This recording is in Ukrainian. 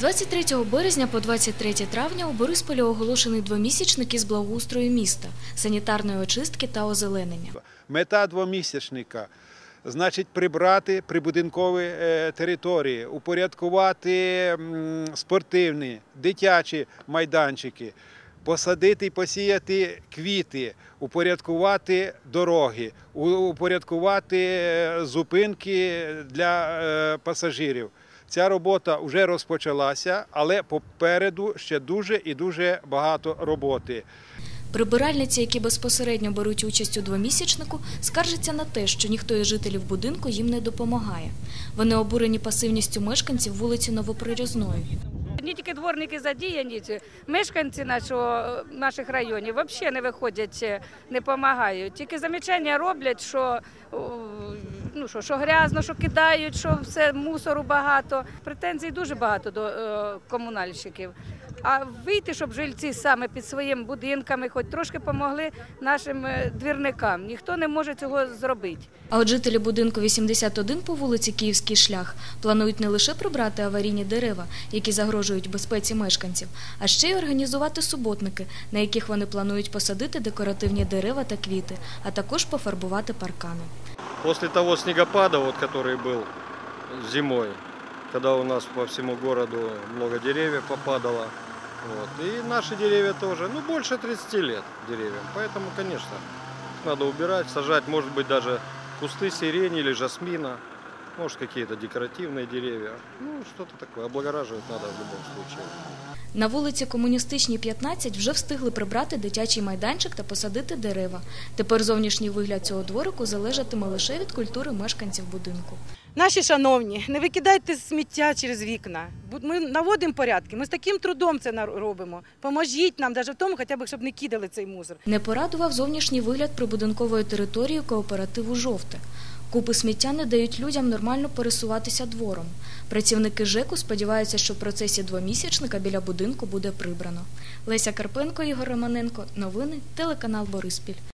23 березня по 23 травня у Борисполі оголошений двомісячник із благоустрою міста, санітарної очистки та озеленення. Мета двомісячника значить прибрати прибудинкові е, території, упорядкувати спортивні, дитячі майданчики, посадити і посіяти квіти, упорядкувати дороги, упорядкувати е, зупинки для е, пасажирів. Ця робота вже розпочалася, але попереду ще дуже і дуже багато роботи. Прибиральниці, які безпосередньо беруть участь у двомісячнику, скаржаться на те, що ніхто із жителів будинку їм не допомагає. Вони обурені пасивністю мешканців вулиці Новоприрізної. Не тільки дворники задіяні, мешканці нашого, наших районів взагалі не виходять, е, не допомагають. Тільки замічання роблять, що, ну, що, що грязно, що кидають, що все мусору багато. Претензій дуже багато до е, комунальщиків. А вийти, щоб жильці саме під своїми будинками, хоч трошки допомогли нашим е, двірникам. Ніхто не може цього зробити. А от жителі будинку 81 по вулиці Київський шлях планують не лише прибрати аварійні дерева, які загрожують безпеці мешканців, а ще й організувати суботники, на яких вони планують посадити декоративні дерева та квіти, а також пофарбувати паркани. После того снегопада, вот, который был зимой, когда у нас по всему городу много деревьев попадало, вот, и наши деревья тоже, ну, больше 30 лет деревьям, поэтому, конечно, их надо убирать, сажать, может быть, даже кусты сирени или жасмина, может, какие-то декоративные деревья, ну, что-то такое, облагораживать надо в любом случае. На вулиці Комуністичній 15 вже встигли прибрати дитячий майданчик та посадити дерева. Тепер зовнішній вигляд цього дворику залежатиме лише від культури мешканців будинку. Наші шановні, не викидайте сміття через вікна. Ми наводимо порядки. Ми з таким трудом це на- робимо. Поможіть нам, навіть в тому, хоча б щоб не кидали цей мусор. Не порадував зовнішній вигляд прибудинкової території кооперативу Жовте. Купи сміття не дають людям нормально пересуватися двором. Працівники ЖЕКу сподіваються, що в процесі двомісячника біля будинку буде прибрано. Леся Карпенко, Ігор Романенко. Новини, телеканал Бориспіль.